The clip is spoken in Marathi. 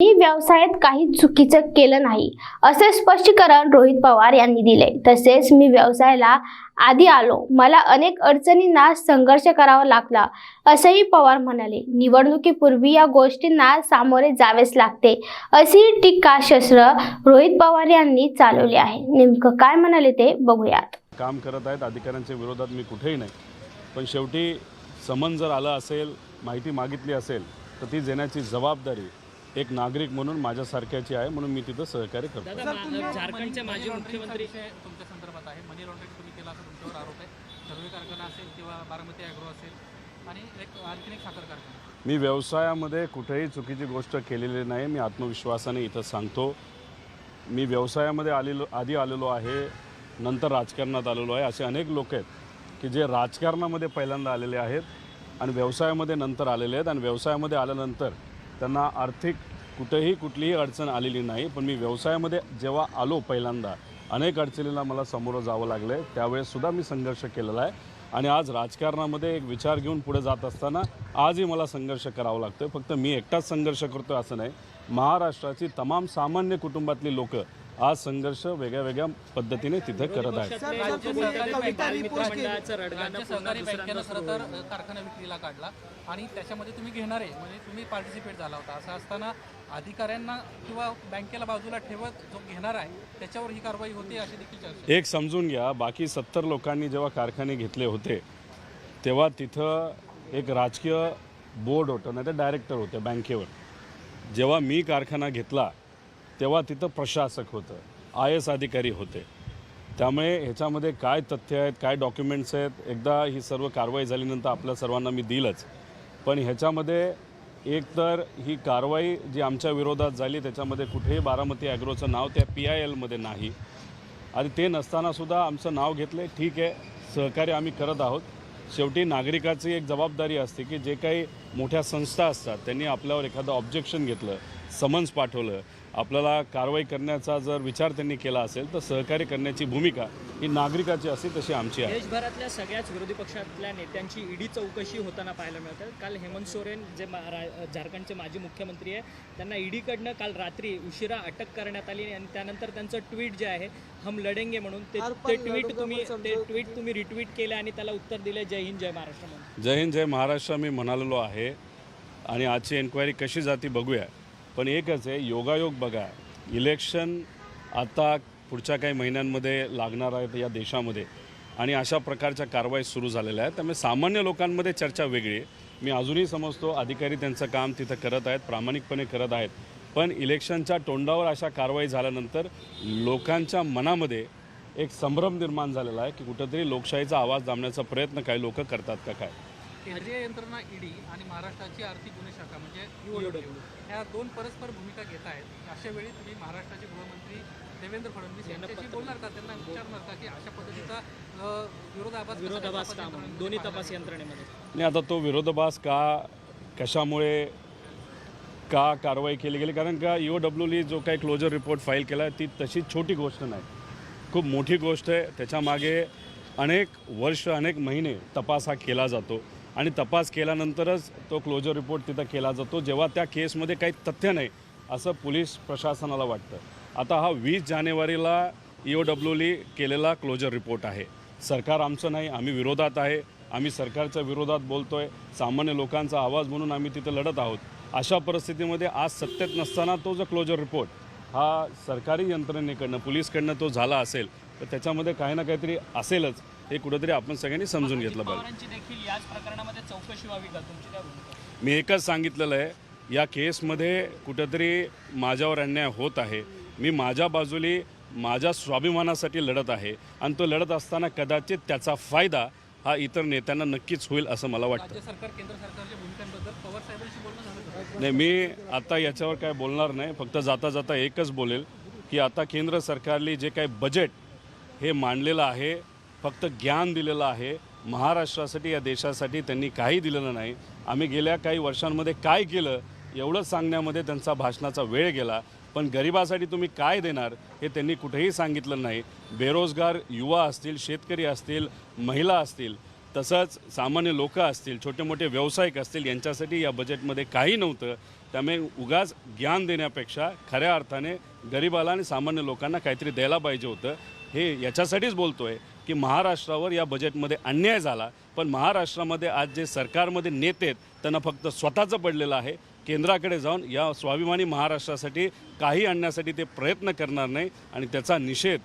मी व्यवसायात काही चुकीचं केलं नाही असे स्पष्टीकरण रोहित पवार यांनी दिले. तसेच मी व्यवसायाला आधी आलो. मला अनेक अडचणींना संघर्ष करावा लागला असंही पवार म्हणाले. निवडणुकीपूर्वी या गोष्टींना सामोरे जावेच लागते अशी टीकाशस्त्र रोहित पवार यांनी चालवली आहे. नेमकं काय म्हणाले ते बघूयात. काम करत आहेत अधिकाऱ्यांच्या विरोधात मी कुठेही नाही. पण शेवटी समन जर आलं असेल माहिती मागितली असेल तर ती देण्याची जबाबदारी एक नागरिक म्हणून माझ्यासारख्याची आहे म्हणून मी तिथं सहकार्य करतो दादा मा- झारखंडचे माजी मुख्यमंत्री तुमच्या संदर्भात आहे. मनी लॉन्ड्रिंग तुम्ही केला असं तुमच्यावर आरोप आहे. सर्वे कारखाना असेल किंवा बारामती ॲग्रो असेल. आणि एक आणखीन एक साखर कारखाना. मी व्यवसायामध्ये कुठेही चुकीची गोष्ट केलेली नाही मी आत्मविश्वासाने इथं सांगतो. मी व्यवसायामध्ये आलेलो आधी आलेलो आहे नंतर राजकारणात आलेलो आहे. असे अनेक लोक आहेत की जे राजकारणामध्ये पहिल्यांदा आलेले आहेत आणि व्यवसायामध्ये नंतर आलेले आहेत. आणि व्यवसायामध्ये आल्यानंतर त्यांना आर्थिक कुठेही कुठलीही अडचण आलेली नाही पण मी व्यवसायामध्ये जेव्हा आलो पहिल्यांदा अनेक अडचणीला मला सामोरं जावं लागलं. आहे त्यावेळेससुद्धा मी संघर्ष केलेला आहे. आणि आज राजकारणामध्ये एक विचार घेऊन पुढे जात असताना आजही मला संघर्ष करावा लागतो आहे फक्त मी एकटाच संघर्ष करतो असं नाही. महाराष्ट्राची तमाम सामान्य कुटुंबातली लोकं आज संघर्ष वेगळ्या वेगळ्या पद्धतीने तिथे करत होईल. कारखाना विक्रीला काढला आणि त्याच्यामध्ये तुम्ही घेणारे म्हणजे तुम्ही पार्टिसिपेट झाला होता असं असताना अधिकाऱ्यांना किंवा बँकेला बाजूला ठेवत जो घेणार आहे त्याच्यावर ही कारवाई होते अशी देखील चर्चा आहे. एक समजून घ्या बाकी सत्तर लोकांनी जेव्हा कारखाने घेतले होते तेव्हा तिथं एक राजकीय बोर्ड होतं नाही तर डायरेक्टर होते बँकेवर जेव्हा मी कारखाना घेतला तेव्हा तिथं प्रशासक होतं आय एस अधिकारी होते. त्यामुळे ह्याच्यामध्ये काय तथ्य आहेत काय डॉक्युमेंट्स आहेत एकदा ही सर्व कारवाई झाल्यानंतर आपल्या सर्वांना मी दिलंच. पण ह्याच्यामध्ये एक तर ही कारवाई जी आमच्या विरोधात झाली त्याच्यामध्ये कुठेही बारामती ॲग्रोचं नाव त्या पी आय एलमध्ये नाही. आणि ते नसतानासुद्धा आमचं नाव घेतलं आहे ठीक आहे सहकार्य आम्ही करत आहोत. शेवटी नागरिकाची एक जबाबदारी असते की जे काही मोठ्या संस्था असतात त्यांनी आपल्यावर एखादं ऑब्जेक्शन घेतलं समन्स पाठवलं आपल्याला कारवाई करण्याचा जर विचार त्यांनी केला असेल तर सहकार्य करण्याची भूमिका ही नागरिकाची असते तशी आमची आहे. देशभरातल्या सगळ्याच विरोधी पक्षातल्या नेत्यांची ईडी चौकशी होताना पाहायला मिळतं. काल हेमंत सोरेन जे झारखंडचे माजी मुख्यमंत्री आहे त्यांना ईडीकडनं काल रात्री उशिरा अटक करण्यात आली आणि त्यानंतर त्यांचं ट्विट जे आहे हम लढेंगे म्हणून ते ते ट्विट तुम्ही ते ट्विट तुम्ही रिट्विट केलं आणि त्याला उत्तर दिलं जय हिंद जय महाराष्ट्र म्हणून. जय हिंद जय महाराष्ट्र मी म्हणालेलो आहे. आणि आजची एन्क्वायरी कशी जाती बघूया. पण एकच आहे योगायोग बघा. इलेक्शन आता पुढच्या काही महिन्यांमध्ये लागणार आहेत या देशामध्ये. आणि अशा प्रकारच्या कारवाई सुरू झालेल्या आहेत. त्यामुळे सामान्य लोकांमध्ये चर्चा वेगळी आहे. मी अजूनही समजतो अधिकारी त्यांचं काम तिथं करत आहेत प्रामाणिकपणे करत आहेत. पण इलेक्शनच्या तोंडावर अशा कारवाई झाल्यानंतर लोकांच्या मनामध्ये एक संभ्रम निर्माण झालेला आहे की कुठंतरी लोकशाहीचा आवाज दाबण्याचा प्रयत्न काही लोक करतात का काय? केंद्रीय यंत्रणा ईडी आणि महाराष्ट्राची आर्थिक गुन्हे शाखा म्हणजे ईओडब्ल्यू ह्या दोन परस्पर भूमिका घेत आहेत. अशा वेळी तुम्ही महाराष्ट्राचे गृहमंत्री देवेंद्र फडणवीस यांच्याशी बोलणार का? त्यांना विचारणार का की अशा पद्धतीचा विरोधाभास कसा विरोधाभास का म्हणून? दोन्ही तपास? यंत्रणेमध्ये. आणि आता तो विरोधाभास का कशामुळे का कारवाई केली गेली? कारण का ई ओ डब्ल्यूनी जो काही क्लोजर रिपोर्ट फाईल केला आहे ती तशी छोटी गोष्ट नाही. खूप मोठी गोष्ट आहे. त्याच्यामागे अनेक वर्ष अनेक महिने तपास हा केला जातो. आणि तपास केल्यानंतरच तो क्लोजर रिपोर्ट तिथं केला जातो. जेव्हा त्या केसमध्ये काही तथ्य नाही असं पोलीस प्रशासनाला वाटतं. आता हा वीस जानेवारीला ई ओ डब्ल्यूली केलेला क्लोजर रिपोर्ट आहे. सरकार आमचं नाही आम्ही विरोधात आहे. आम्ही सरकारच्या विरोधात बोलतो आहे सामान्य लोकांचा आवाज म्हणून आम्ही तिथं लढत आहोत. अशा परिस्थितीमध्ये आज सत्तेत नसताना तो जो क्लोजर रिपोर्ट हा सरकारी यंत्रणेकडनं पोलीसकडनं तो झाला असेल तर त्याच्यामध्ये काही ना काहीतरी असेलच. हे कुठंतरी आपण सगळ्यांनी समजून घेतलं पाहिजे. मी एकच सांगितलेलं आहे या केसमध्ये कुठंतरी माझ्यावर अन्याय होत आहे. मी माझ्या बाजूली माझ्या स्वाभिमानासाठी लढत आहे आणि तो लढत असताना कदाचित त्याचा फायदा हा इतर नेत्यांना नक्कीच होईल असं मला वाटतं. सरकार केंद्र सरकारच्या पवार साहेबांशी? नाही मी आता याच्यावर काय बोलणार नाही फक्त जाता जाता एकच बोलेल की आता केंद्र सरकारने जे काही बजेट हे मांडलेलं आहे फक्त ज्ञान दिलेलं आहे. महाराष्ट्रासाठी या देशासाठी त्यांनी काही दिलेलं नाही. आम्ही गेल्या काही वर्षांमध्ये काय केलं एवढंच सांगण्यामध्ये त्यांचा भाषणाचा वेळ गेला. पण गरिबासाठी तुम्ही काय देणार हे त्यांनी कुठेही सांगितलं नाही. बेरोजगार युवा असतील शेतकरी असतील महिला असतील तसंच सामान्य लोक असतील छोटे मोठे व्यावसायिक असतील यांच्यासाठी या बजेटमध्ये काही नव्हतं. त्यामुळे उगाच ज्ञान देण्यापेक्षा खऱ्या अर्थाने गरिबाला आणि सामान्य लोकांना काहीतरी द्यायला पाहिजे होतं. हे याच्यासाठीच बोलतोय की महाराष्ट्रावर या बजेटमध्ये अन्याय झाला. पण महाराष्ट्रामध्ये आज जे सरकारमध्ये नेते आहेत त्यांना फक्त स्वतःचं पडलेलं आहे. केंद्राकडे जाऊन या स्वाभिमानी महाराष्ट्रासाठी काही आणण्यासाठी ते प्रयत्न करणार नाही आणि त्याचा निषेध